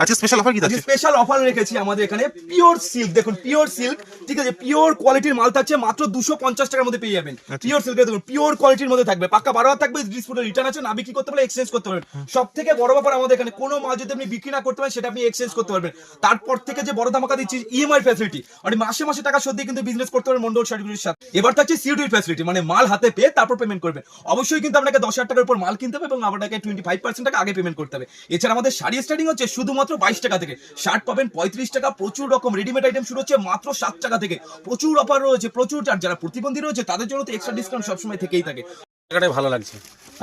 আজকে special offer কি থাকছে? স্পেশাল অফার রেখেছি আমাদের এখানে পিওর সিল্ক দেখুন পিওর সিল্ক ঠিক আছে পিওর কোয়ালিটির মাল থাকছে মাত্র দুশো পঞ্চাশ টাকার মধ্যে পেয়ে যাবেন। আচ্ছা। পিওর সিল্কের দেখুন পিওর কোয়ালিটির মধ্যে থাকবে। পাক্কা বারো হাজার থাকবে ডিসপুটে রিটার্ন আছে না বিক্রি করতে পারলে এক্সচেঞ্জ করতে পারবেন। সব থেকে বড় ব্যাপার আমাদের এখানে কোনো মাল যদি আপনি বিক্রি না করতে পারেন সেটা আপনি এক্সচেঞ্জ করতে পারবেন। তারপর থেকে যে বড় ধামাকা দিচ্ছি ইএমআই ফ্যাসিলিটি মানে মাসে মাসে টাকা শোধ দিয়ে কিন্তু বিজনেস করতে পারবেন মন্ডল শাড়িগুলির সাথে। এবার থাকছে সিউডির ফ্যাসিলিটি মানে মাল হাতে পেয়ে তারপর পেমেন্ট করবেন। অবশ্যই কিন্তু আপনাকে দশ হাজার টাকার উপর মাল কিনতে হবে এবং আপনাকে টোয়েন্টি ফাইভ পার্সেন্ট টাকা আগে পেমেন্ট করতে হবে। এছাড়া আমাদের শাড়ি স্টার্টিং হচ্ছে শুধুমাত্র বাইশ টাকা থেকে। শার্ট পাবেন পঁয়ত্রিশ টাকা প্রচুর রকম রেডিমেড আইটেম শুরু হচ্ছে মাত্র সাত টাকা থেকে। প্রচুর অফার রয়েছে প্রচুর আর যারা প্রতিবন্ধী রয়েছে তাদের জন্য তো এক্সট্রা ডিসকাউন্ট সবসময় থেকেই থাকে। জায়গাটাই ভালো লাগছে।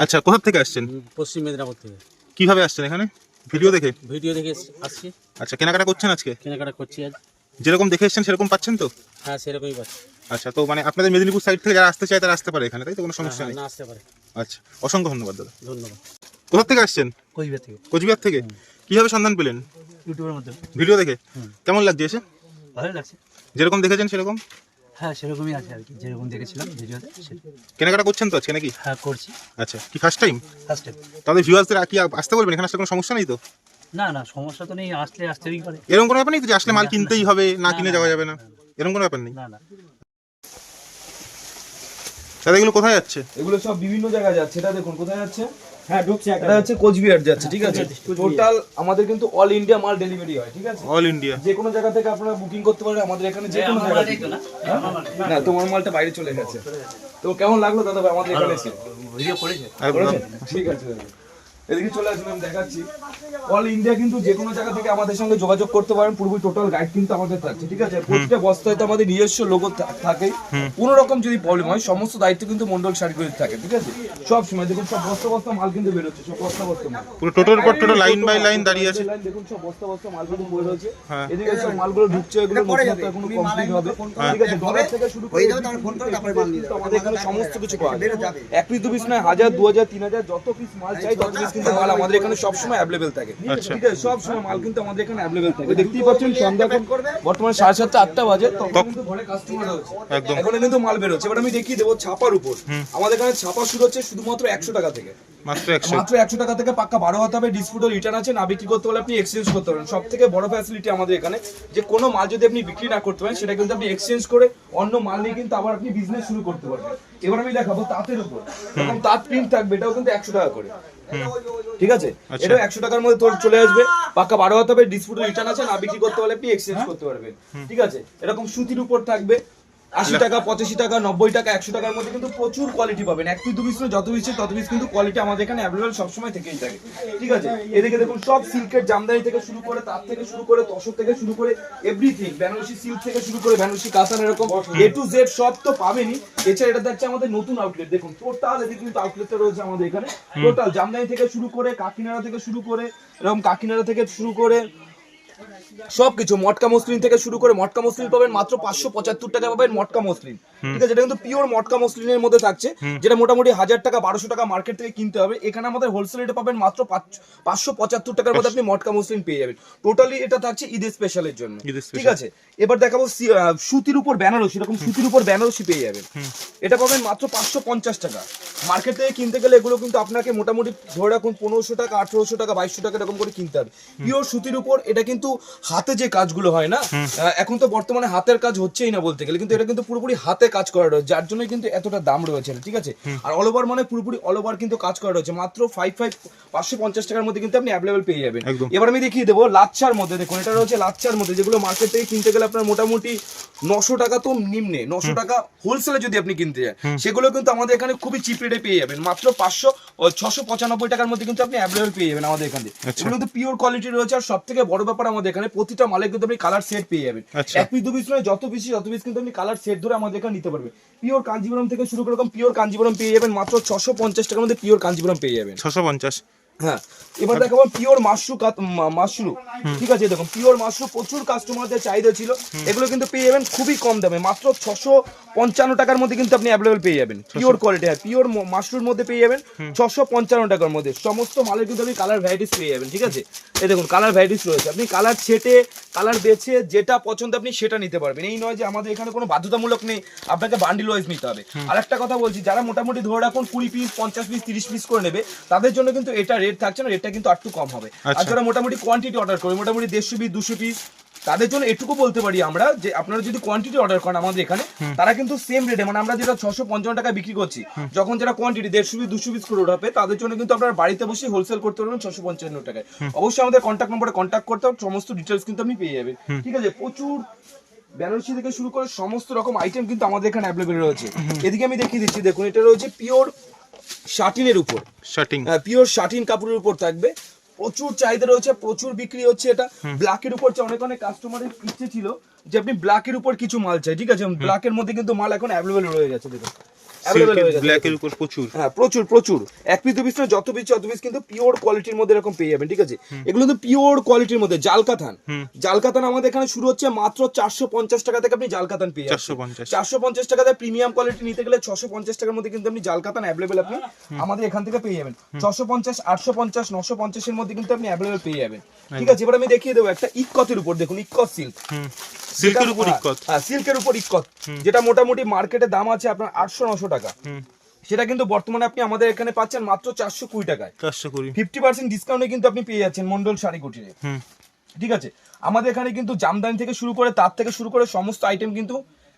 আচ্ছা কোথা থেকে আসছেন? পশ্চিম মেদিনীপুর থেকে। কীভাবে আসছেন এখানে? ভিডিও দেখে? ভিডিও দেখে আসছি। আচ্ছা কেনাকাটা করছেন আজকে? কেনাকাটা করছি আজ। যেরকম দেখে এসছেন সেরকম পাচ্ছেন তো? হ্যাঁ সেরকমই পাচ্ছি। আচ্ছা তো মানে আপনাদের মেদিনীপুর সাইড থেকে যারা আসতে চায় তারা আসতে পারে এখানে তাই তো? কোনো সমস্যা নেই। না আসতে পারে। আচ্ছা অসংখ্য ধন্যবাদ দাদা। ধন্যবাদ। কোথা থেকে আসছেন? কোচবিহার থেকে। কোচবিহার থেকে? কীভাবে সন্ধান পেলেন? ইউটিউবের মধ্যে ভিডিও দেখে? কেমন লাগছে এসে? ভালোই লাগছে। যেরকম দেখেছেন সেরকম? হ্যাঁ সেরকমই আছে আর কি। যেরকম দেখেছিলাম ভিডিওতে কেনাকাটা করছেন তো আজকে নাকি? হ্যাঁ করছি। আচ্ছা কি ফার্স্ট টাইম ফার্স্ট টাইম তাদের ভিউয়ার্সদের কি আসতে বলবেন? এখানে আসলে কোনো সমস্যা নেই তো? না না সমস্যা তো নেই আসলে আসতেই পারে। এরকম কোনো ব্যাপার নেই যে আসলে মাল কিনতেই হবে না কিনে যাওয়া যাবে না। এরকম কোনো ব্যাপার নেই? না না। দাদা এগুলো কোথায় যাচ্ছে? এগুলো সব বিভিন্ন জায়গায় যাচ্ছে। এটা দেখুন কোথায় যাচ্ছে? হ্যাঁ ঢুকছে এটা হচ্ছে কোচবিহার যাচ্ছে ঠিক আছে? টোটাল আমাদের কিন্তু অল ইন্ডিয়া মাল ডেলিভারি হয় ঠিক আছে? অল ইন্ডিয়া যে কোনো জায়গা থেকে আপনারা বুকিং করতে পারেন আমাদের এখানে যে কোনো জায়গা থেকে। হ্যাঁ? না তোমার মালটা বাইরে চলে গেছে। তো কেমন লাগল দাদা ভাই আমাদের এখানে এসে। ভিডিও করেছে? ঠিক আছে দাদা। এদিকে চলে আসুন আমি দেখাচ্ছি। অল ইন্ডিয়া কিন্তু যে কোনো জায়গা থেকে আমাদের সঙ্গে যোগাযোগ করতে পারেন পুরোপুরি টোটাল গাইড কিন্তু আমাদের থাকছে ঠিক আছে? প্রতিটা বস্তায় তো আমাদের নিজস্ব লোগো থাকে। কোনো রকম যদি প্রবলেম হয় সমস্ত দায়িত্ব কিন্তু মন্ডল শাড়িগুলির থাকে ঠিক আছে? সব সময় দেখুন সব বস্তা বস্তা মাল কিন্তু বেরোচ্ছে সব বস্তা বস্তা মাল। পুরো টোটোর পর টোটো লাইন বাই লাইন দাঁড়িয়ে আছে। লাইন দেখুন সব বস্তা বস্তা মালগুলো পড়ে রয়েছে হ্যাঁ। এদিকে সব মালগুলো ঢুকছে এগুলো নতুনত্ব এখনও কমপ্লিট হবে। ঠিক আছে ডলার থেকে শুরু করে কিন্তু আমাদের এখানে সমস্ত কিছু পাওয়া যায় এক পিস দু পিস নয় হাজার দু হাজার তিন হাজার যত পিস মাল চাই তত পিস কিন্তু মাল আমাদের এখানে সবসময় অ্যাভেলেবেল থাকে। আচ্ছা। ঠিক আছে সব মাল কিন্তু আমাদের এখানে অ্যাভেলেবেল থাকে। দেখতেই পাচ্ছেন সন্ধ্যা এখন বর্তমানে সাড়ে সাতটা আটটা বাজে তখন কিন্তু ঘরে কাস্টমার রয়েছে। একদম। এখন কিন্তু মাল বেরোচ্ছে। এবার আমি দেখিয়ে দেবো ছাপার উপর। আমাদের এখানে ছাপা শুরু হচ্ছে শুধুমাত্র একশো টাকা থেকে। মাত্র একশো। টাকা থেকে পাক্কা বারো হাতে হবে ডিসপুটও রিটার্ন আছে। না বিক্রি করতে হলে আপনি এক্সচেঞ্জ করতে পারেন। সব থেকে বড় ফ্যাসিলিটি আমাদের এখানে যে কোনো মাল যদি আপনি বিক্রি না করতে পারেন সেটা কিন্তু আপনি এক্সচেঞ্জ করে অন্য মাল নিয়ে কিন্তু আবার আপনি বিজনেস শুরু করতে পারবেন। এবার আমি দেখাবো তাঁতের উপর। তাঁত প্রিন্ট থাকবে এটাও কিন্তু একশো টাকা করে। ঠিক আছে? এটা একশো টাকার মধ্যে তোর চলে আসবে। পাকা বারো হাতে হবে ডিসপুট রিটার্ন আছে না বিক্রি করতে পারলে আপনি এক্সচেঞ্জ করতে পারবেন। ঠিক আছে? এরকম সুতির উপর থাকবে। আশি টাকা পঁচাশি টাকা নব্বই টাকা একশো টাকার মধ্যে কিন্তু প্রচুর কোয়ালিটি পাবেন। এক পিস দু পিস যত পিস তত পিস কিন্তু কোয়ালিটি আমাদের এখানে অ্যাভেলেবল সবসময় থেকেই থাকে। ঠিক আছে? এদিকে দেখুন সব সিল্কের জামদানি থেকে শুরু করে তার থেকে শুরু করে তসর থেকে শুরু করে এভরিথিং বেনারসি সিল্ক থেকে শুরু করে বেনারসি কাতান এরকম এ টু জেড সব তো পাবেনই। এছাড়া এটা দেখছে আমাদের নতুন আউটলেট দেখুন টোটাল এদিকে কিন্তু আউটলেটটা রয়েছে আমাদের এখানে। টোটাল জামদানি থেকে শুরু করে কাকিনাড়া থেকে শুরু করে এরকম কাকিনাড়া থেকে শুরু করে সবকিছু মটকা মসলিন থেকে শুরু করে মটকা মসলিন পাবেন মাত্র পাঁচশো পঁচাত্তর টাকা পাবেন মটকা মসলিন। ঠিক আছে এটা কিন্তু পিওর মটকা মসলিনের মধ্যে থাকছে যেটা মোটামুটি হাজার টাকা বারোশো টাকা মার্কেট থেকে কিনতে হবে। এখানে আমাদের হোলসেল রেটে পাবেন মাত্র পাঁচশো পঁচাত্তর টাকার মধ্যে আপনি মটকা মসলিন পেয়ে যাবেন। টোটালি এটা থাকছে ঈদের স্পেশালের জন্য। ঠিক আছে? এবার দেখাবো সুতির উপর বেনারসি এরকম সুতির উপর বেনারসি পেয়ে যাবেন। এটা পাবেন মাত্র পাঁচশো পঞ্চাশ টাকা। মার্কেট থেকে কিনতে গেলে এগুলো কিন্তু আপনাকে মোটামুটি ধরে রাখুন পনেরোশো টাকা আঠেরোশো টাকা বাইশশো টাকা এরকম করে কিনতে হবে। পিওর সুতির উপর এটা কিন্তু হাতে যে কাজগুলো হয় না এখন তো বর্তমানে হাতের কাজ হচ্ছেই না বলতে গেলে কিন্তু এটা কিন্তু পুরোপুরি হাতে কাজ করা রয়েছে যার জন্য কিন্তু এতটা দাম রয়েছে না, ঠিক আছে? আর অল ওভার মানে পুরোপুরি অল ওভার কিন্তু কাজ করা রয়েছে মাত্র ফাইভ ফাইভ পাঁচশো পঞ্চাশ টাকার মধ্যে কিন্তু আপনি অ্যাভেলেবেল পেয়ে যাবেন। এবার আমি দেখিয়ে দেবো লাচ্ছার মধ্যে দেখুন এটা রয়েছে লাচ্ছার মধ্যে যেগুলো মার্কেট থেকে কিনতে গেলে আপনার মোটামুটি নশো টাকা তো নিম্নে নশো টাকা হোলসেলে যদি আপনি কিনতে যান সেগুলো কিন্তু আমাদের এখানে খুবই চিপ রেটে পেয়ে যাবেন মাত্র পাঁচশো ছশো পঁচানব্বই টাকার মধ্যে কিন্তু আপনি অ্যাভেলেবল পেয়ে যাবেন আমাদের এখানে আচ্ছা। এগুলো কিন্তু পিওর কোয়ালিটি রয়েছে আর সব থেকে বড় ব্যাপার আমাদের এখানে প্রতিটা মালে কিন্তু আপনি কালার সেট পেয়ে যাবেন। আচ্ছা। এক পিস দু পিস নয় যত পিস যত পিস কিন্তু আপনি কালার সেট ধরে আমাদের এখানে নিতে পারবেন। পিওর কাঞ্জিপুরম থেকে শুরু করে পিওর কাঞ্জিপুরম পেয়ে যাবেন মাত্র ছশো পঞ্চাশ টাকার মধ্যে পিওর কাঞ্জিপুরম পেয়ে যাবেন। ছশো পঞ্চাশ। হ্যাঁ এবার দেখাবো পিওর মাশরু মাশরু ঠিক আছে দেখুন পিওর মাশরু প্রচুর কাস্টমারদের চাহিদা ছিল। এগুলো কিন্তু পেয়ে যাবেন খুবই কম দামে। মাত্র ছশো পঞ্চান্ন টাকার মধ্যে কিন্তু আপনি অ্যাভেলেবল পেয়ে যাবেন। পিওর কোয়ালিটি পিওর মাশরুর মধ্যে পেয়ে যাবেন ছশো পঞ্চান্ন টাকার মধ্যে। সমস্ত মালের কিন্তু আপনি কালার ভ্যারাইটিস পেয়ে যাবেন ঠিক আছে? এই দেখুন কালার ভ্যারাইটিস রয়েছে। আপনি কালার ছেটে কালার বেছে যেটা পছন্দ আপনি সেটা নিতে পারবেন। এই নয় যে আমাদের এখানে কোনো বাধ্যতামূলক নেই আপনাকে বান্ডিল ওয়াইজ নিতে হবে। আর একটা কথা বলছি যারা মোটামুটি ধরে রাখুন কুড়ি পিস পঞ্চাশ পিস তিরিশ পিস করে নেবে তাদের জন্য কিন্তু এটা রেট থাকছে না রেটটা কিন্তু একটু কম হবে। আর আচ্ছা। যারা মোটামুটি কোয়ান্টিটি অর্ডার করবে মোটামুটি দেড়শো পিস দুশো পিস তাদের জন্য এটুকু বলতে পারি আমরা যে আপনারা যদি কোয়ান্টিটি অর্ডার করেন আমাদের এখানে তারা কিন্তু সেম রেটে মানে আমরা যেটা ছশো পঞ্চান্ন টাকা বিক্রি করছি যখন যারা কোয়ান্টিটি দেড়শো পিস দুশো পিস করে উঠাবে তাদের জন্য কিন্তু আপনারা বাড়িতে বসে হোলসেল করতে পারবেন ছশো পঞ্চান্ন টাকায়। অবশ্যই আমাদের কন্ট্যাক্ট নম্বরে কন্ট্যাক্ট করতে হবে সমস্ত ডিটেলস কিন্তু আপনি পেয়ে যাবেন। ঠিক আছে? প্রচুর বেনারসি থেকে শুরু করে সমস্ত রকম আইটেম কিন্তু আমাদের এখানে অ্যাভেলেবেল রয়েছে। এদিকে আমি দেখিয়ে দিচ্ছি দেখুন এটা রয়েছে পিওর শাটিনের উপর। শার্টিং পিওর শাটিন কাপড়ের উপর থাকবে। প্রচুর চাহিদা রয়েছে প্রচুর বিক্রি হচ্ছে এটা। ব্ল্যাকের উপর অনেক অনেক কাস্টমারের ইচ্ছে ছিল যে আপনি ব্ল্যাকের উপর কিছু মাল চাই ঠিক আছে? ব্ল্যাকের মধ্যে কিন্তু মাল এখন অ্যাভেলেবেল রয়ে গেছে দেখুন। অ্যাভেলেবেল হয়ে গেছে ব্ল্যাকের উপর প্রচুর। হ্যাঁ প্রচুর প্রচুর। এক পিস দু পিস না যত পিস যত পিস কিন্তু পিওর কোয়ালিটির মধ্যে এরকম পেয়ে যাবেন ঠিক আছে? এগুলো কিন্তু পিওর কোয়ালিটির মধ্যে জালকাতান জালকাতান আমাদের এখানে শুরু হচ্ছে মাত্র চারশো পঞ্চাশ টাকা থেকে আপনি পেয়ে যাবেন চারশো পঞ্চাশ। টাকাতে প্রিমিয়াম কোয়ালিটি নিতে গেলে ছশো পঞ্চাশ টাকার মধ্যে কিন্তু আপনি জালকাতান অ্যাভেলেবেল আপনি আমাদের এখান থেকে পেয়ে যাবেন। ছশো পঞ্চাশ আটশো পঞ্চাশ নশো পঞ্চাশের মধ্যে কিন্তু আপনি অ্যাভেলেবেল পেয়ে যাবেন। ঠিক আছে এবার আমি দেখিয়ে দেবো একটা ইকতের উপর দেখুন ইকত সিল্ক সিল্কের উপর ইক্কত। হ্যাঁ সিল্কের উপর ইকত যেটা মোটামুটি মার্কেটে দাম আছে আপনার আটশো নশো টাকা। সেটা কিন্তু বর্তমানে আপনি আমাদের এখানে পাচ্ছেন মাত্র চারশো কুড়ি টাকায়। চারশো কুড়ি। ফিফটি পার্সেন্ট ডিসকাউন্টে কিন্তু আপনি পেয়ে যাচ্ছেন মন্ডল শাড়ি কুটিরে ঠিক আছে? আমাদের এখানে কিন্তু জামদানি থেকে শুরু করে তার থেকে শুরু করে সমস্ত আইটেম কিন্তু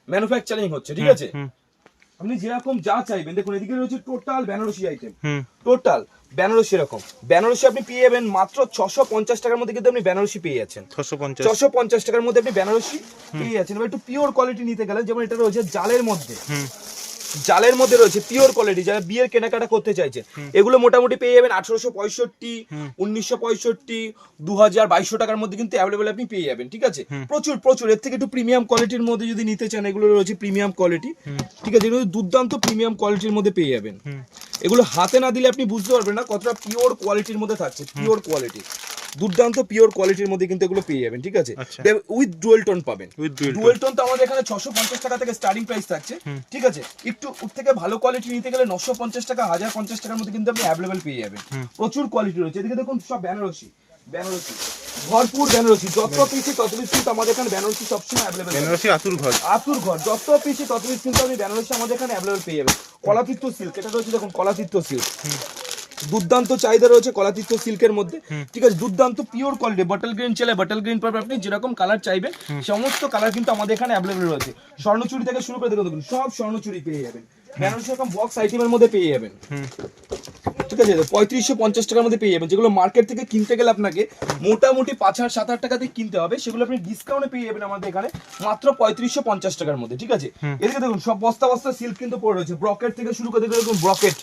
ম্যানুফ্যাকচারিং হচ্ছে ঠিক আছে? আপনি যেরকম যা চাইবেন দেখুন এদিকে রয়েছে total Banarasi item total Banarasi এরকম। বেনারসি আপনি পেয়ে যাবেন মাত্র ছশো পঞ্চাশ টাকার মধ্যে কিন্তু আপনি বেনারসি পেয়ে যাচ্ছেন। ছশো পঞ্চাশ। টাকার মধ্যে আপনি বেনারসি পেয়ে যাচ্ছেন। একটু পিওর কোয়ালিটি নিতে গেলে যেমন এটা রয়েছে জালের মধ্যে। জালের মধ্যে রয়েছে পিওর কোয়ালিটি যারা বিয়ের কেনাকাটা করতে চাইছে। এগুলো মোটামুটি পেয়ে যাবেন আঠারোশো পঁয়ষট্টি উনিশশো পঁয়ষট্টি দু হাজার বাইশশো টাকার মধ্যে কিন্তু অ্যাভেলেবেল আপনি পেয়ে যাবেন ঠিক আছে? প্রচুর প্রচুর। এর থেকে একটু প্রিমিয়াম কোয়ালিটির মধ্যে যদি নিতে চান এগুলো রয়েছে প্রিমিয়াম কোয়ালিটি ঠিক আছে? এগুলো দুর্দান্ত প্রিমিয়াম কোয়ালিটির মধ্যে পেয়ে যাবেন। এগুলো হাতে না দিলে আপনি বুঝতে পারবেন না কতটা পিওর কোয়ালিটির মধ্যে থাকছে পিওর কোয়ালিটি দুর্দান্ত পিওর কোয়ালিটির মধ্যে কিন্তু এগুলো পেয়ে যাবেন ঠিক আছে। উইথ ডুয়েল টোন পাবেন। ডুয়েল টোন তো আমাদের এখানে ছশো পঞ্চাশ টাকা থেকে স্টার্টিং প্রাইস থাকছে ঠিক আছে? একটু থেকে ভালো কোয়ালিটি নিতে গেলে নশো পঞ্চাশ টাকা হাজার পঞ্চাশ টাকার মধ্যে কিন্তু আপনি অ্যাভেলেবেল পেয়ে যাবেন। প্রচুর কোয়ালিটি রয়েছে। এদিকে দেখুন সব বেনারসি বেনারসি ভরপুর বেনারসি যত পিসি তত পিস কিন্তু আমাদের এখানে বেনারসি সবসময় অ্যাভেলেবেল বেনারসি আতুর ঘর। আতুর ঘর যত পিসি তত পিস কিন্তু আপনি বেনারসি আমাদের এখানে অ্যাভেলেবেল পেয়ে যাবেন। কলাতীর্থ সিল্ক এটা রয়েছে দেখুন কলাতীর্থ সিল্ক দুর্দান্ত চাহিদা রয়েছে কলাতীর্থ সিল্কের মধ্যে। ঠিক আছে দুর্দান্ত পিওর কোয়ালিটি বটল গ্রিন চাইলে বটল গ্রিন পাবেন আপনি যেরকম কালার চাইবেন সমস্ত কালার কিন্তু আমাদের এখানে অ্যাভেলেবল রয়েছে। স্বর্ণচুরি থেকে শুরু করে দেখুন সব স্বর্ণচুরি পেয়ে যাবেন। বেনারসি এরকম বক্স আইটেমের মধ্যে পেয়ে যাবেন? ঠিক আছে পঁয়ত্রিশশো পঞ্চাশ টাকার মধ্যে পেয়ে যাবেন। যেগুলো মার্কেট থেকে কিনতে গেলে আপনাকে মোটামুটি পাঁচ হাজার সাত হাজার টাকা দিয়ে কিনতে হবে সেগুলো আপনি ডিসকাউন্টে পেয়ে যাবেন আমাদের এখানে মাত্র পঁয়ত্রিশশো পঞ্চাশ টাকার মধ্যে ঠিক আছে? এদিকে দেখুন সব বস্তা বস্তা সিল্ক কিন্তু পড়ে রয়েছে। ব্রকেট থেকে শুরু করে দেখুন ব্রকেট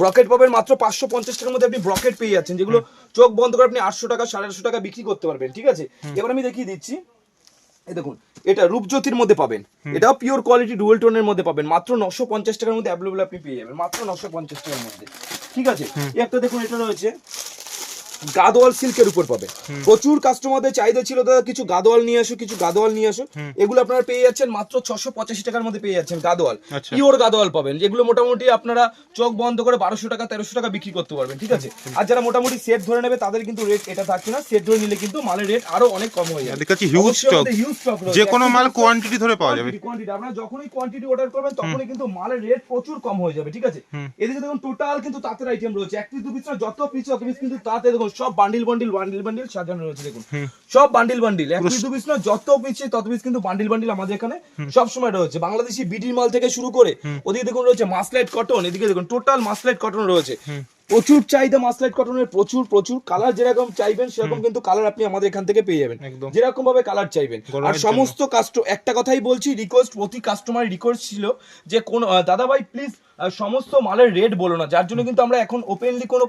ব্রকেট পাবেন মাত্র পাঁচশো পঞ্চাশ টাকার মধ্যে আপনি ব্রকেট পেয়ে যাচ্ছেন যেগুলো চোখ বন্ধ করে আপনি আটশো টাকা সাড়ে আটশো টাকা বিক্রি করতে পারবেন ঠিক আছে? এবার আমি দেখিয়ে দিচ্ছি। এই দেখুন এটা রূপজ্যোতির মধ্যে পাবেন। এটাও পিওর কোয়ালিটি ডুয়েল টোনের মধ্যে পাবেন। মাত্র নশো পঞ্চাশ টাকার মধ্যে অ্যাভেলেবল আপনি পেয়ে যাবেন মাত্র নশো পঞ্চাশ টাকার মধ্যে ঠিক আছে? একটা দেখুন এটা রয়েছে গাদোয়াল সিল্কের উপর পাবে। প্রচুর কাস্টমারদের চাহিদা ছিল দাদা কিছু গাদোয়াল নিয়ে আসো কিছু গাদোয়াল নিয়ে আসো। এগুলো আপনারা পেয়ে যাচ্ছেন মাত্র ছশো পঁচাশি টাকার মধ্যে পেয়ে যাচ্ছেন গাদোয়াল। আচ্ছা। পিওর গাদোয়াল পাবেন যেগুলো মোটামুটি আপনারা চোখ বন্ধ করে বারোশো টাকা তেরোশো টাকা বিক্রি করতে পারবেন ঠিক আছে? আর যারা মোটামুটি সেট ধরে নেবে তাদের কিন্তু রেট এটা থাকছে না। সেট ধরে নিলে কিন্তু মালের রেট আরও অনেক কম হয়ে যাবে। কাছে হিউজ স্টক। যে কোনো মাল কোয়ান্টিটি ধরে পাওয়া যাবে। কোয়ান্টিটি আপনারা যখনই কোয়ান্টিটি অর্ডার করবেন তখনই কিন্তু মালের রেট প্রচুর কম হয়ে যাবে ঠিক আছে? এদিকে দেখুন টোটাল কিন্তু তাঁতের আইটেম রয়েছে। এক পিস দু পিস যত পিস যত পিস কিন্তু তাতে দেখুন সব বান্ডিল বান্ডিল বান্ডিল বান্ডিল সাজানো রয়েছে দেখুন। সব বান্ডিল বান্ডিল এক পিস দু পিস না যত পিস তত পিস কিন্তু বান্ডিল বান্ডিল আমাদের এখানে সব সময় রয়েছে। বাংলাদেশি বিডির মাল থেকে শুরু করে ওদিকে দেখুন রয়েছে মাসলাইট কটন এদিকে দেখুন টোটাল মাসলাইট কটন রয়েছে। প্রচুর চাহিদা মাসলাইট কটনের প্রচুর প্রচুর। কালার যেরকম চাইবেন সেরকম কিন্তু কালার আপনি আমাদের এখান থেকে পেয়ে যাবেন। যেরকম ভাবে কালার চাইবেন। আর সমস্ত কাস্ট একটা কথাই বলছি রিকোয়েস্ট প্রতি কাস্টমার রিকোয়েস্ট ছিল যে কোন দাদা ভাই প্লিজ সমস্ত মালের রেট বলো না যার জন্য কিন্তু আমরা এখন ওপেনলি কোনো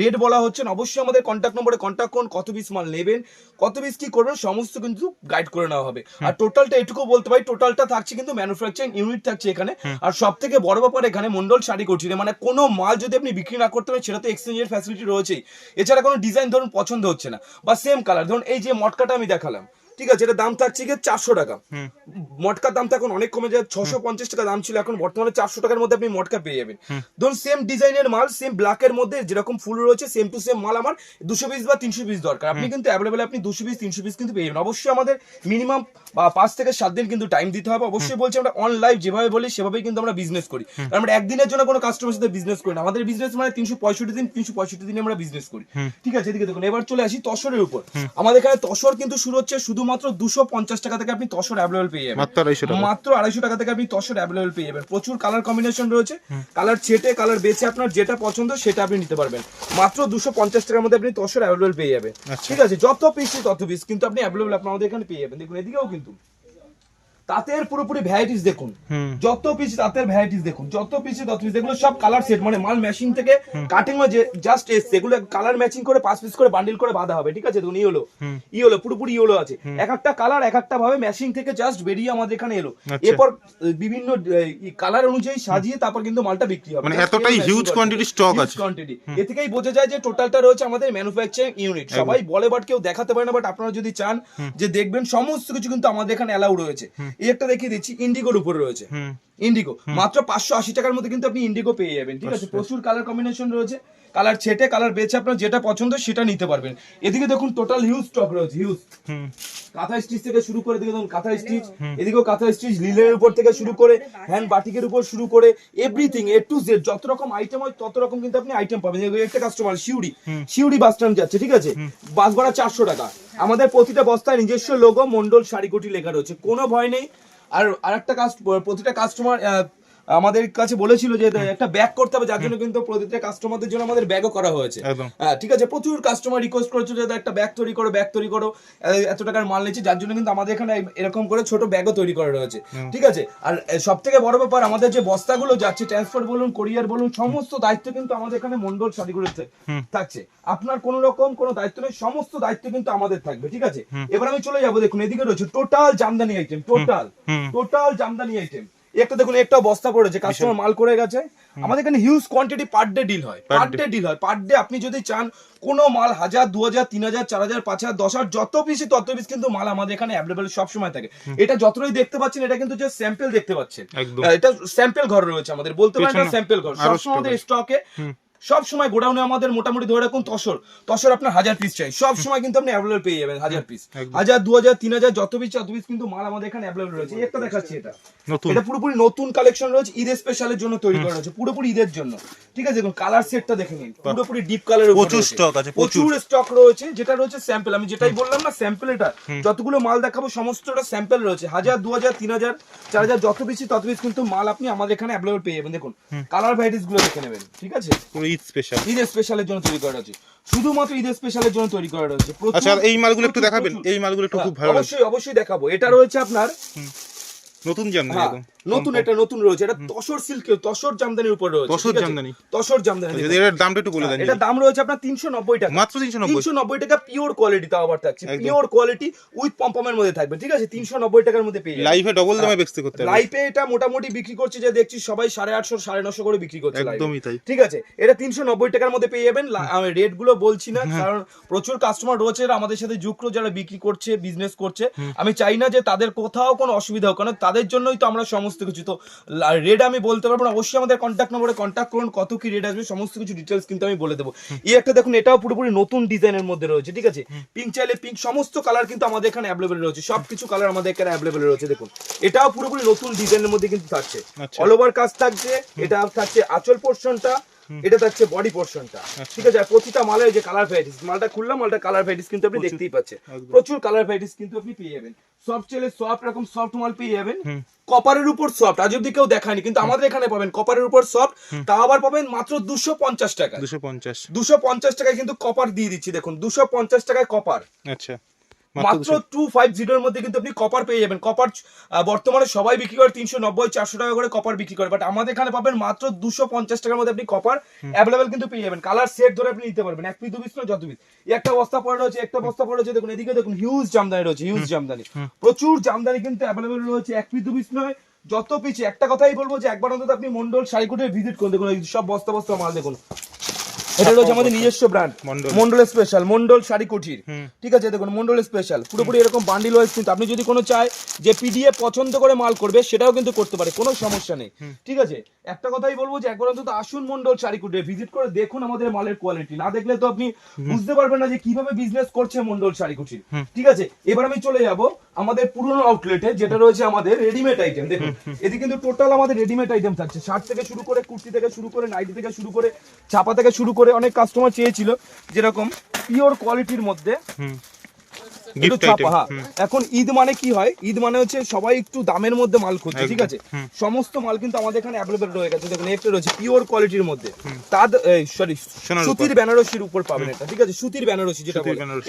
রেট বলা হচ্ছে না। অবশ্যই আমাদের কন্ট্যাক্ট নম্বরে কন্ট্যাক্ট করুন কত পিস মাল নেবেন কত পিস কি করবেন সমস্ত কিন্তু গাইড করে নেওয়া হবে। আর টোটালটা এটুকু বলতে পারি টোটালটা থাকছে কিন্তু ম্যানুফ্যাকচারিং ইউনিট থাকছে এখানে। আর সব থেকে বড় ব্যাপার এখানে মন্ডল শাড়ি করছি মানে কোনো মাল যদি আপনি বিক্রি না করতে পারেন সেটা তো এক্সচেঞ্জের ফ্যাসিলিটি রয়েছেই। এছাড়া কোনো ডিজাইন ধরুন পছন্দ হচ্ছে না বা সেম কালার ধরুন এই যে মটকাটা আমি দেখালাম। ঠিক আছে এটা দাম থাকছে গিয়ে চারশো টাকা। মটকার দাম তো এখন অনেক কমে যায় ছশো পঞ্চাশ টাকা দাম ছিল এখন বর্তমানে চারশো টাকার মধ্যে আপনি মটকা পেয়ে যাবেন। ধরুন সেম ডিজাইনের মাল সেম ব্ল্যাকের মধ্যে যেরকম ফুল রয়েছে সেম টু সেম মাল আমার দুশো পিস বা তিনশো পিস দরকার। আপনি কিন্তু অ্যাভেলেবেল আপনি দুশো পিস তিনশো পিস কিন্তু পেয়ে যাবেন। অবশ্যই আমাদের মিনিমাম পাঁচ থেকে সাত দিন কিন্তু টাইম দিতে হবে। অবশ্যই বলছি আমরা অন লাইভ যেভাবে বলি সেভাবেই কিন্তু আমরা বিজনেস করি। আমরা একদিনের জন্য কোনো কাস্টমার সাথে বিজনেস করি না। আমাদের বিজনেস মানে তিনশো পঁয়ষট্টি দিন তিনশো পঁয়ষট্টি দিনে আমরা বিজনেস করি। ঠিক আছে এদিকে দেখুন এবার চলে আসি তসরের উপর। আমাদের এখানে তসর কিন্তু শুরু হচ্ছে শুধুমাত্র দুশো পঞ্চাশ টাকা থেকে আপনি তসর অ্যাভেলেবল পেয়ে যাবেন। মাত্র আড়াইশো টাকা। মাত্র আড়াইশো টাকা থেকে আপনি তসর অ্যাভেলেবল পেয়ে যাবেন। প্রচুর কালার কম্বিনেশন রয়েছে। কালার ছেটে কালার বেছে আপনার যেটা পছন্দ সেটা আপনি নিতে পারবেন। মাত্র দুশো পঞ্চাশ টাকার মধ্যে আপনি তসর অ্যাভেলেবল পেয়ে যাবেন। আচ্ছা। ঠিক আছে যত পিস তত পিস কিন্তু আপনি অ্যাভেলেবল আপনার আমাদের এখানে পেয়ে যাবেন। দেখুন এদিকেও কিন্তু। তাঁতের পুরোপুরি ভ্যারাইটিস দেখুন। যত পিস তাঁতের ভ্যারাইটিস দেখুন যত পিস তত পিস এগুলো সব কালার সেট মানে মাল মেশিন থেকে কাটিং যে জাস্ট এসছে এগুলো কালার ম্যাচিং করে পাঁচ পিস করে বান্ডিল করে বাঁধা হবে ঠিক আছে? দেখুন ইয়েলো। ইয়েলো পুরোপুরি ইয়েলো আছে। এক একটা কালার এক একটা ভাবে মেশিন থেকে জাস্ট বেরিয়ে আমাদের এখানে এলো। আচ্ছা। এরপর বিভিন্ন কালার অনুযায়ী সাজিয়ে তারপর কিন্তু মালটা বিক্রি হবে। মানে এতটাই হিউজ কোয়ান্টিটি স্টক আছে। কোয়ান্টিটি এ থেকেই বোঝা যায় যে টোটালটা রয়েছে আমাদের ম্যানুফ্যাকচারিং ইউনিট সবাই বলে বাট কেউ দেখাতে পারে না বাট আপনারা যদি চান যে দেখবেন সমস্ত কিছু কিন্তু আমাদের এখানে অ্যালাউ রয়েছে। এই একটা দেখিয়ে দিচ্ছি ইন্ডিগোর উপরে রয়েছে। ইন্ডিগো মাত্র পাঁচশো আশি টাকার মধ্যে কিন্তু আপনি ইন্ডিগো পেয়ে যাবেন ঠিক আছে? প্রচুর কালার কম্বিনেশন রয়েছে। কালার ছেটে কালার বেছে আপনার যেটা পছন্দ সেটা নিতে পারবেন। এদিকে দেখুন টোটাল হিউজ স্টক রয়েছে হিউজ কাঁথা স্টিচ থেকে শুরু করে দেখুন দেখুন কাঁথা স্টিচ এদিকেও কাঁথা স্টিচ লিলের উপর থেকে শুরু করে হ্যান্ড বাটিকের উপর শুরু করে এভরিথিং এ টু জেড যত রকম আইটেম হয় তত রকম কিন্তু আপনি আইটেম পাবেন। একটা customer Siuri Siuri bus stand যাচ্ছে ঠিক আছে? বাস ভাড়া চারশো টাকা। আমাদের প্রতিটা বস্তায় নিজস্ব লোগো মন্ডল শাড়িকুটি লেখা রয়েছে। কোনো ভয় নেই। আর আরেকটা কাস্ট প্রতিটা কাস্টমার আমাদের কাছে বলেছিল যে একটা ব্যাগ করতে হবে যার জন্য কিন্তু প্রতিটা কাস্টমারদের জন্য আমাদের ব্যাগও করা হয়েছে। হ্যাঁ ঠিক আছে প্রচুর কাস্টমার রিকোয়েস্ট করেছিল যে একটা ব্যাগ তৈরি করো ব্যাগ তৈরি করো এত টাকার মাল নিচ্ছে যার জন্য কিন্তু আমাদের এখানে এরকম করে ছোট ব্যাগও তৈরি করা রয়েছে। ঠিক আছে আর সব থেকে বড় ব্যাপার আমাদের যে বস্তাগুলো যাচ্ছে ট্রান্সপোর্ট বলুন কোরিয়ার বলুন সমস্ত দায়িত্ব কিন্তু আমাদের এখানে মন্ডল শাড়িগুলোতে থাকছে। আপনার কোনো রকম কোনো দায়িত্ব নেই সমস্ত দায়িত্ব কিন্তু আমাদের থাকবে ঠিক আছে? এবার আমি চলে যাব দেখুন এদিকে রয়েছে total jamdani item total total jamdani item একটা দেখুন একটা বস্তা পড়েছে কাস্টমার মাল করে গেছে। আমাদের এখানে huge quantity per day deal হয় পার ডে ডিল হয়। পার ডে আপনি যদি চান কোন মাল হাজার দু হাজার তিন হাজার চার হাজার পাঁচ হাজার দশ হাজার যত পিসি তত পিস কিন্তু মাল আমাদের এখানে অ্যাভেলেবেল সবসময় থাকে। এটা যতটাই দেখতে পাচ্ছেন এটা কিন্তু যে স্যাম্পল দেখতে পাচ্ছেন। এটা স্যাম্পল ঘর রয়েছে আমাদের বলতে পারেন স্যাম্পেল ঘর। সবসময় আমাদের স্টকে সব সময় গোডাউনে আমাদের মোটামুটি ধরে রাখুন তসর। তসর আপনার হাজার পিস চাই। সব সময় কিন্তু আপনি অ্যাভেলেবল পেয়ে যাবেন হাজার পিস হাজার দু হাজার তিন হাজার যত পিস তত পিস কিন্তু মাল আমাদের এখানে অ্যাভেলেবল রয়েছে। একটা দেখাচ্ছি এটা। এটা পুরোপুরি নতুন কালেকশন রয়েছে ঈদ স্পেশালের জন্য তৈরি করা হয়েছে পুরোপুরি ঈদের জন্য। ঠিক আছে দেখুন কালার সেটটা দেখে নিন। পুরোপুরি ডিপ কালার প্রচুর stock আছে, প্রচুর। স্টক রয়েছে যেটা রয়েছে স্যাম্পল আমি যেটাই বললাম না স্যাম্পল এটা। যতগুলো মাল দেখাবো সমস্তটা স্যাম্পল রয়েছে। হাজার দু হাজার তিন হাজার চার হাজার যত বেশি তত বেশি কিন্তু মাল আপনি আমাদের এখানে অ্যাভেলেবল পেয়ে যাবেন। দেখুন কালার ভ্যারাইটিসগুলো দেখে নেবেন। ঠিক আছে? ঈদ স্পেশাল ঈদের স্পেশালের জন্য তৈরি করা হয়েছে শুধুমাত্র ঈদের স্পেশালের জন্য তৈরি করা হয়েছে আচ্ছা এই মালগুলো একটু দেখাবেন। এই মালগুলো একটু খুব ভালো অবশ্যই অবশ্যই দেখাবো। এটা রয়েছে আপনার নতুন জামদানি হ্যাঁ, একদম। নতুন এটা নতুন রয়েছে এটা তসর সিল্ক তসর জামদানির উপর রয়েছে তসর জামদানি? তসর জামদানি। এর দামটা একটু বলে দেন এটা দাম রয়েছে আপনার তিনশো নব্বই টাকা। মাত্র তিনশো নব্বই। তিনশো নব্বই টাকা পিওর কোয়ালিটি তাও আবার থাকছে। পিওর কোয়ালিটি উইথ পম্পমের মধ্যে থাকবে ঠিক আছে? তিনশো নব্বই টাকার মধ্যে পেয়ে লাইফে ডবল দামে বেচতে করতে হবে। লাইফে এটা মোটামুটি বিক্রি করছে যে দেখছি সবাই সাড়ে আটশো সাড়ে নশো করে বিক্রি করছে একদমই তাই। ঠিক আছে? এটা তিনশো নব্বই টাকার মধ্যে পেয়ে যাবেন। আমি রেটগুলো বলছি না কারণ প্রচুর কাস্টমার রয়েছে আমাদের সাথে যুক্ত যারা বিক্রি করছে বিজনেস করছে। আমি চাই না যে তাদের কোথাও কোনো অসুবিধা হোক কারণ তাদের জন্যই তো আমরা সমস্ত কিছু। তো রেট আমি বলতে পারব না অবশ্যই আমাদের কন্ট্যাক্ট নম্বরে কন্ট্যাক্ট করুন কত কি রেট আসবে সমস্ত কিছু ডিটেলস কিন্তু আমি বলে দেবো। এই একটা দেখুন এটাও পুরোপুরি নতুন ডিজাইনের মধ্যে রয়েছে ঠিক আছে? পিঙ্ক চাইলে পিঙ্ক সমস্ত কালার কিন্তু আমাদের এখানে অ্যাভেলেবেল রয়েছে সব কিছু কালার আমাদের এখানে অ্যাভেলেবেল রয়েছে দেখুন। এটাও পুরোপুরি নতুন ডিজাইনের মধ্যে কিন্তু থাকছে। অল ওভার কাজ থাকছে এটা থাকছে আচল পোর্শনটা এটা থাকছে বডি পোর্শনটা ঠিক আছে প্রতিটা মালের যে কালার ভ্যারাইটিস মালটা খুললাম মালটা কালার ভ্যারাইটিস কিন্তু আপনি দেখতেই পাচ্ছেন। প্রচুর কালার ভ্যারাইটিস কিন্তু আপনি পেয়ে যাবেন। সফট চেলে সফট এরকম সফট মাল পেয়ে যাবেন। কপারের উপর সফট আজ অব্দি কেউ দেখায়নি কিন্তু আমাদের এখানে পাবেন কপারের উপর সফট তা আবার পাবেন মাত্র দুশো পঞ্চাশ টাকা দুশো পঞ্চাশ। দুশো পঞ্চাশ টাকায় কিন্তু কপার দিয়ে দিচ্ছি দেখুন দুশো পঞ্চাশ টাকায় কপার আচ্ছা। মাত্র টু ফাইভ জিরোর মধ্যে কিন্তু আপনি কপার পেয়ে যাবেন। কপার বর্তমানে সবাই বিক্রি করে তিনশো নব্বই চারশো টাকা করে কপার বিক্রি করে। বাট আমাদের এখানে পাবেন মাত্র দুশো পঞ্চাশ টাকার মধ্যে আপনি কপার অ্যাভেলেবেল কিন্তু পেয়ে যাবেন। কালার সেট ধরে আপনি নিতে পারবেন। এক পিস দু পিস না যত পিস একটা বস্তা পড়ে রয়েছে একটা বস্তা পড়ে রয়েছে দেখুন এদিকে দেখুন হিউজ জামদানি রয়েছে হিউজ জামদানি। প্রচুর জামদানি কিন্তু অ্যাভেলেবেল রয়েছে এক পিস দু পিস নয় যত পিস একটা কথাই বলব যে একবার অন্তত আপনি মন্ডল শাড়িকুটের ভিজিট করুন। দেখুন সব বস্তা বস্তা মাল দেখুন। এটা রয়েছে আমাদের নিজস্ব ব্র্যান্ড মন্ডল। স্পেশাল মন্ডল শাড়ি ঠিক আছে দেখুন মন্ডল স্পেশাল পুরোপুরি এরকম বান্ডিল ওয়াইজ কিন্তু আপনি যদি কোনো চায় যে পিডিএফ পছন্দ করে মাল করবে সেটাও কিন্তু করতে পারে কোনো সমস্যা নেই। ঠিক আছে একটা কথাই বলব যে একবার অন্তত আসুন মন্ডল শাড়ি ভিজিট করে দেখুন আমাদের মালের কোয়ালিটি না দেখলে তো আপনি বুঝতে পারবেন না যে কীভাবে বিজনেস করছে মন্ডল শাড়ি কুঠির ঠিক আছে এবার আমি চলে যাব আমাদের পুরনো আউটলেটে যেটা রয়েছে আমাদের রেডিমেড আইটেম দেখুন এদিকে কিন্তু টোটাল আমাদের রেডিমেড আইটেম থাকছে। শার্ট থেকে শুরু করে কুর্তি থেকে শুরু করে নাইটি থেকে শুরু করে ছাপা থেকে শুরু করে অনেক কাস্টমার চেয়েছিল যেরকম পিওর কোয়ালিটির মধ্যে একটু গিফট হ্যাঁ। এখন ঈদ মানে কি হয়? ঈদ মানে হচ্ছে সবাই একটু দামের মধ্যে মাল খুঁজছে ঠিক আছে? সমস্ত মাল কিন্তু আমাদের এখানে অ্যাভেলেবেল রয়ে গেছে। দেখুন একটা রয়েছে পিওর কোয়ালিটির মধ্যে। তার সরি সুতির বেনারসির উপর পাবেন এটা ঠিক আছে? সুতির বেনারসি যেটা।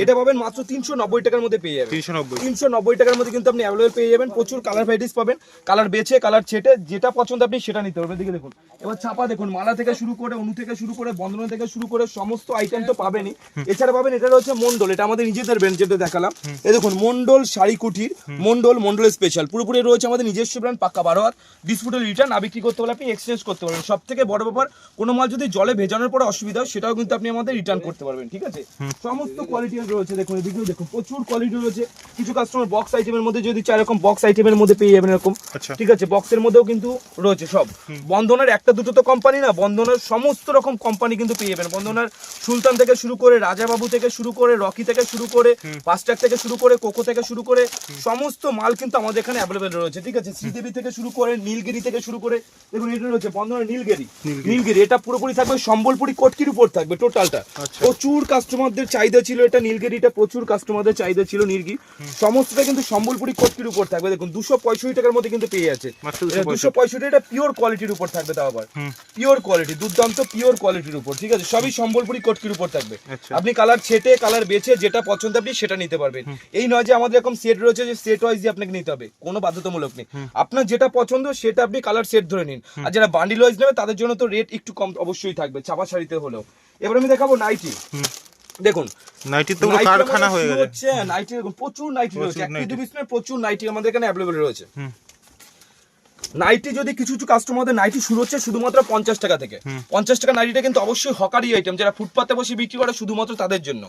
এটা পাবেন মাত্র তিনশো নব্বই টাকার মধ্যে পেয়ে যাবেন। তিনশো নব্বই। টাকার মধ্যে কিন্তু আপনি অ্যাভেলেবল পেয়ে যাবেন। প্রচুর কালার ভ্যারাইটিস পাবেন। কালার বেছে কালার ছেটে যেটা পছন্দ আপনি সেটা নিতে পারবেন। দিকে দেখুন এবার ছাপা দেখুন মালা থেকে শুরু করে অনু থেকে শুরু করে বন্ধনা থেকে শুরু করে সমস্ত আইটেম তো পাবেনই। এছাড়া পাবেন এটা রয়েছে মন্ডল এটা আমাদের নিজেদের ব্র্যান্ড যেটা দেখালাম। এই দেখুন মন্ডল শাড়ি কুটির মন্ডল মন্ডল স্পেশাল পুরোপুরি রয়েছে আমাদের নিজস্ব ব্র্যান্ড পাক্কা বারো হাত ডিসপুটের রিটার্ন না বিক্রি করতে পারলে আপনি এক্সচেঞ্জ করতে পারবেন। সব থেকে বড় ব্যাপার কোনো মাল যদি জলে ভেজানোর পরে অসুবিধা হয় সেটাও কিন্তু আপনি আমাদের রিটার্ন করতে পারবেন ঠিক আছে? সমস্ত কোয়ালিটি রয়েছে দেখুন এদিকেও দেখুন প্রচুর কোয়ালিটি রয়েছে। কিছু কাস্টমার বক্স আইটেমের মধ্যে যদি চায় এরকম বক্স আইটেমের মধ্যে পেয়ে যাবেন এরকম আচ্ছা। ঠিক আছে? বক্সের মধ্যেও কিন্তু রয়েছে সব। বন্ধনের একটা দুটো তো কোম্পানি না বন্ধনের সমস্ত রকম কোম্পানি কিন্তু পেয়ে যাবেন। বন্ধনের সুলতান থেকে শুরু করে রাজাবাবু থেকে শুরু করে রকি থেকে শুরু করে ফাস্ট্যাগ থেকে শুরু করে কোকো থেকে শুরু করে সমস্ত মাল কিন্তু আমাদের এখানে অ্যাভেলেবেল রয়েছে ঠিক আছে? শ্রীদেবী থেকে শুরু করে নীলগিরি থেকে শুরু করে দেখুন এটা রয়েছে বন্ধনের নীলগিরি। নীলগিরি। এটা পুরোপুরি থাকবে সম্বলপুরি কটকির উপর থাকবে টোটালটা আচ্ছা। প্রচুর কাস্টমারদের চাহিদা ছিল এটা নীলগিরিটা প্রচুর কাস্টমারদের চাহিদা ছিল নীলগি সমস্তটা কিন্তু সম্বলপুরি কটকির উপর থাকবে দেখুন দুশো পঁয়ষট্টি টাকার মধ্যে কিন্তু পেয়ে যাচ্ছে। দুশো পঁয়ষট্টি। এটা পিওর কোয়ালিটির উপর থাকবে তাও আবার। পিওর কোয়ালিটি দুর্দান্ত পিওর কোয়ালিটির উপর ঠিক আছে? সবই সম্বলপুরি কটকির উপর থাকবে। আচ্ছা। আপনি কালার ছেটে কালার বেছে যেটা পছন্দ আপনি সেটা নিতে পারবেন। এই নয় যে আমাদের এরকম সেট রয়েছে যে সেট ওয়াইজ আপনাকে নিতে হবে। কোনো বাধ্যতামূলক নেই। আপনার যেটা পছন্দ সেটা আপনি কালার সেট ধরে নিন। আর যারা বান্ডিল ওয়াইজ নেবে তাদের জন্য তো রেট একটু কম অবশ্যই থাকবে চাপা শাড়িতে হলেও। এবার আমি দেখাবো নাইটি দেখুন নাইটির তো নাইটি কারখানা হয়ে গেছে। হচ্ছে নাইটি প্রচুর নাইটি রয়েছে। প্রচুর এক নাইটি। দুই প্রচুর নাইটি আমাদের এখানে অ্যাভেলেবল রয়েছে। নাইটি যদি কিছু কিছু কাস্টমারদের নাইটি শুরু হচ্ছে শুধুমাত্র পঞ্চাশ টাকা থেকে। পঞ্চাশ টাকা নাইটিটা কিন্তু অবশ্যই হকারি আইটেম যারা ফুটপাতে বসে বিক্রি করে শুধুমাত্র তাদের জন্য।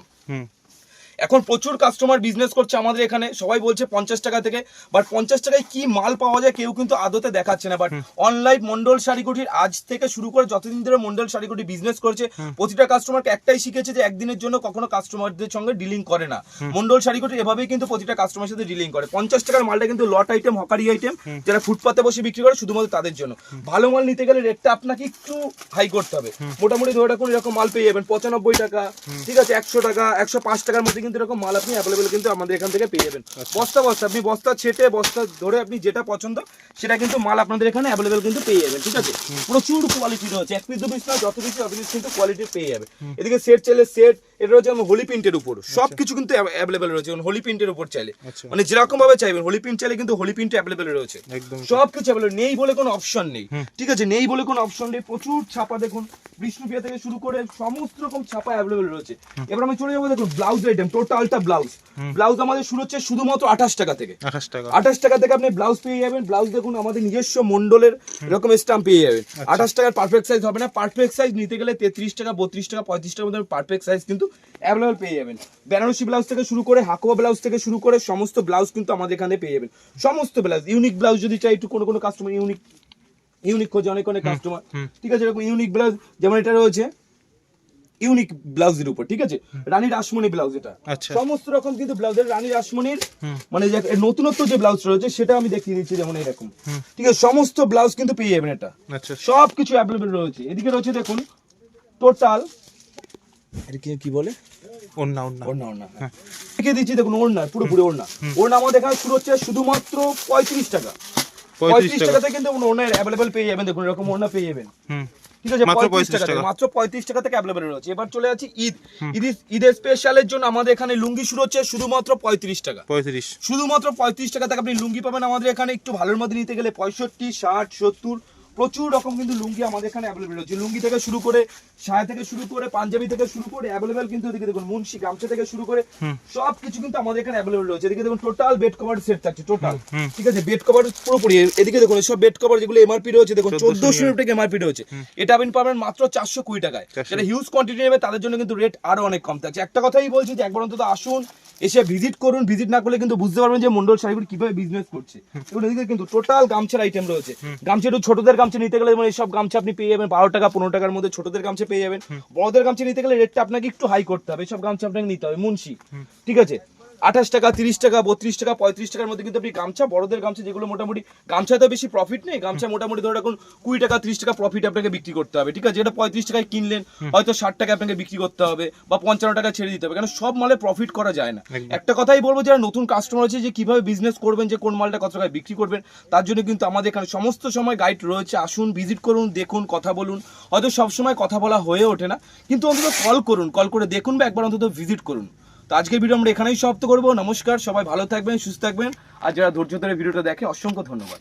এখন প্রচুর কাস্টমার বিজনেস করছে আমাদের এখানে। সবাই বলছে পঞ্চাশ টাকা থেকে বাট পঞ্চাশ টাকায় কি মাল পাওয়া যায় কেউ কিন্তু আদতে দেখাচ্ছে না। বাট অনলাইন মন্ডল শাড়িগুটির আজ থেকে শুরু করে যতদিন ধরে মন্ডল শাড়িগুটি বিজনেস করছে প্রতিটা কাস্টমারকে একটাই শিখেছে যে একদিনের জন্য কখনো কাস্টমারদের সঙ্গে ডিলিং করে না। মন্ডল শাড়িগুটি এভাবেই কিন্তু প্রতিটা কাস্টমার সাথে ডিলিং করে। পঞ্চাশ টাকার মালটা কিন্তু লট আইটেম হকারি আইটেম যারা ফুটপাতে বসে বিক্রি করে শুধুমাত্র তাদের জন্য। ভালো মাল নিতে গেলে রেটটা আপনাকে একটু হাই করতে হবে। মোটামুটি ধরে রাখুন এরকম মাল পেয়ে যাবেন পঁচানব্বই টাকা ঠিক আছে একশো টাকা একশো পাঁচ টাকার মধ্যে কিন্তু এরকম মাল আপনি অ্যাভেলেবেল কিন্তু আমাদের এখান থেকে পেয়ে যাবেন। বস্তা বস্তা আপনি বস্তা ছেটে বস্তা ধরে আপনি যেটা পছন্দ সেটা কিন্তু মাল আপনাদের এখানে অ্যাভেলেবেল কিন্তু পেয়ে যাবেন ঠিক আছে? প্রচুর কোয়ালিটি রয়েছে এক পিস দু পিস না যত বেশি অত পিস কিন্তু কোয়ালিটি পেয়ে যাবে এদিকে সেট চাইলে সেট এটা রয়েছে হোলি প্রিন্টের উপর। সব কিছু কিন্তু অ্যাভেলেবেল রয়েছে। হোলি প্রিন্টের উপর চাইলে। আচ্ছা। মানে যেরকম ভাবে চাইবেন হোলি প্রিন্ট চাইলে কিন্তু হোলি প্রিন্ট অ্যাভেলেবেল রয়েছে। সব কিছু অ্যাভেলেবল নেই বলে কোনো অপশন নেই। ঠিক আছে? নেই বলে কোনো অপশন নেই। প্রচুর ছাপা দেখুন। বিষ্ণুপ্রিয়া থেকে শুরু করে সমস্ত রকম ছাপা অ্যাভেলেবল রয়েছে। এবার আমি চলে যাব দেখুন ব্লাউজ আইটেম টোটালটা ব্লাউজ ব্লাউজ আমাদের শুরু হচ্ছে শুধুমাত্র আঠাশ টাকা থেকে। আঠাশ টাকা। আঠাশ টাকা থেকে আপনি ব্লাউজ পেয়ে যাবেন। ব্লাউজ দেখুন আমাদের নিজস্ব মন্ডলের এরকম স্টাম্প পেয়ে যাবেন। আঠাশ টাকার পারফেক্ট সাইজ হবে না। পারফেক্ট সাইজ নিতে গেলে তেত্রিশ টাকা বত্রিশ টাকা পঁয়ত্রিশ টাকার মধ্যে পারফেক্ট সাইজ কিন্তু অ্যাভেলেবল পেয়ে যাবেন। বেনারসি ব্লাউজ থেকে শুরু করে হাকোয়া ব্লাউজ থেকে শুরু করে সমস্ত ব্লাউজ কিন্তু আমাদের এখানে পেয়ে যাবেন। সমস্ত ব্লাউজ ইউনিক ব্লাউজ যদি চাই একটু কোনো কোনো কাস্টমার ইউনিক ইউনিক খোঁজে অনেক অনেক কাস্টমার ঠিক আছে এরকম ইউনিক ব্লাউজ যেমন এটা রয়েছে ইউনিক ব্লাউজের উপর ঠিক আছে? রানী রাসমণি ব্লাউজ এটা। আচ্ছা। সমস্ত রকম কিন্তু ব্লাউজের রানী রাসমণির মানে যে নতুনত্ব যে ব্লাউজ রয়েছে সেটা আমি দেখিয়ে দিচ্ছি যেমন এরকম। ঠিক আছে সমস্ত ব্লাউজ কিন্তু পেয়ে যাবেন এটা। আচ্ছা। সব কিছু অ্যাভেলেবেল রয়েছে। এদিকে রয়েছে দেখুন টোটাল কি কি বলে? ওন্না ওন্না ওড়না ওড়না দেখিয়ে দিচ্ছি দেখুন ওড়না পুরোপুরি ওড়না। ওড়না আমাদের এখানে শুরু হচ্ছে শুধুমাত্র পঁয়ত্রিশ টাকা। পঁয়ত্রিশ পঁয়ত্রিশ টাকা। টাকা থেকে কিন্তু ওড়না অ্যাভেলেবেল পেয়ে যাবেন। দেখুন এরকম ওড়না পেয়ে যাবেন। ঠিক আছে মাত্র পঁয়ত্রিশ 35 টাকা থেকে, টাকা। মাত্র পঁয়ত্রিশ টাকা থেকে অ্যাভেলেবেল রয়েছে। এবার চলে যাচ্ছি ঈদ। ঈদ ঈদের স্পেশালের জন্য আমাদের এখানে লুঙ্গি শুরু হচ্ছে শুধুমাত্র পঁয়ত্রিশ টাকা। পঁয়ত্রিশ। শুধুমাত্র পঁয়ত্রিশ টাকা থেকে আপনি লুঙ্গি পাবেন। আমাদের এখানে একটু ভালোর মধ্যে নিতে গেলে পঁয়ষট্টি ষাট সত্তর প্রচুর রকম কিন্তু লুঙ্গি আমাদের এখানে অ্যাভেলেবেল রয়েছে। লুঙ্গি থেকে শুরু করে সায়া থেকে শুরু করে পাঞ্জাবি থেকে শুরু করে অ্যাভেলেবেল কিন্তু এদিকে দেখুন মুন্সি গামছা থেকে শুরু করে সব কিছু কিন্তু আমাদের এখানে অ্যাভেলেবেল রয়েছে। এদিকে দেখুন টোটাল বেড কভার সেট থাকছে টোটাল ঠিক আছে? বেড কভার পুরোপুরি। এদিকে দেখুন সব বেড কভার যেগুলো এমআরপি রয়েছে দেখুন চোদ্দশো টাকা এমআরপি রয়েছে। এটা আপনি পাবেন মাত্র চারশো কুড়ি টাকায়। যেটা হিউজ কোয়ান্টিটি নেবে তাদের জন্য কিন্তু রেট আরও অনেক কম থাকছে। একটা কথাই বলছি যে একবার অন্তত আসুন এসে ভিজিট করুন ভিজিট না করলে কিন্তু বুঝতে পারবেন যে মন্ডল শাড়িগুলো কীভাবে বিজনেস করছে। এগুলো এদিকে কিন্তু টোটাল গামছার আইটেম রয়েছে। গামছা একটু ছোটদের গামছা নিতে গেলে মানে সব গামছা আপনি পেয়ে যাবেন বারো টাকা পনেরো টাকার মধ্যে ছোটদের গামছা পেয়ে যাবেন। বড়দের গামছা নিতে গেলে রেটটা আপনাকে একটু হাই করতে হবে। সব গামছা আপনাকে নিতে হবে। মুন্সি ঠিক আছে? আঠাশ টাকা তিরিশ টাকা বত্রিশ টাকা পঁয়ত্রিশ টাকার মধ্যে কিন্তু আপনি গামছা বড়দের গামছা যেগুলো মোটামুটি গামছা তো বেশি প্রফিট নেই গামছা মোটামুটি ধরে রাখুন কুড়ি টাকা ত্রিশ টাকা প্রফিট আপনাকে বিক্রি করতে হবে ঠিক আছে? যেটা পঁয়ত্রিশ টাকায় কিনলেন হয়তো ষাট টাকা আপনাকে বিক্রি করতে হবে বা পঞ্চান্ন টাকা ছেড়ে দিতে হবে কারণ সব মালে প্রফিট করা যায় না। একটা কথাই বলব যারা নতুন কাস্টমার আছে যে কীভাবে বিজনেস করবেন যে কোন মালটা কত টাকায় বিক্রি করবেন তার জন্য কিন্তু আমাদের এখানে সমস্ত সময় গাইড রয়েছে আসুন ভিজিট করুন দেখুন কথা বলুন। হয়তো সব সময় কথা বলা হয়ে ওঠে না কিন্তু অন্তত কল করুন কল করে দেখুন বা একবার অন্তত ভিজিট করুন। তো আজকের ভিডিও আমরা এখানেই সমাপ্ত করব। নমস্কার, সবাই ভালো থাকবেন, সুস্থ থাকবেন। আর যারা ধৈর্য ধরে ভিডিওটা দেখে, অসংখ্য ধন্যবাদ।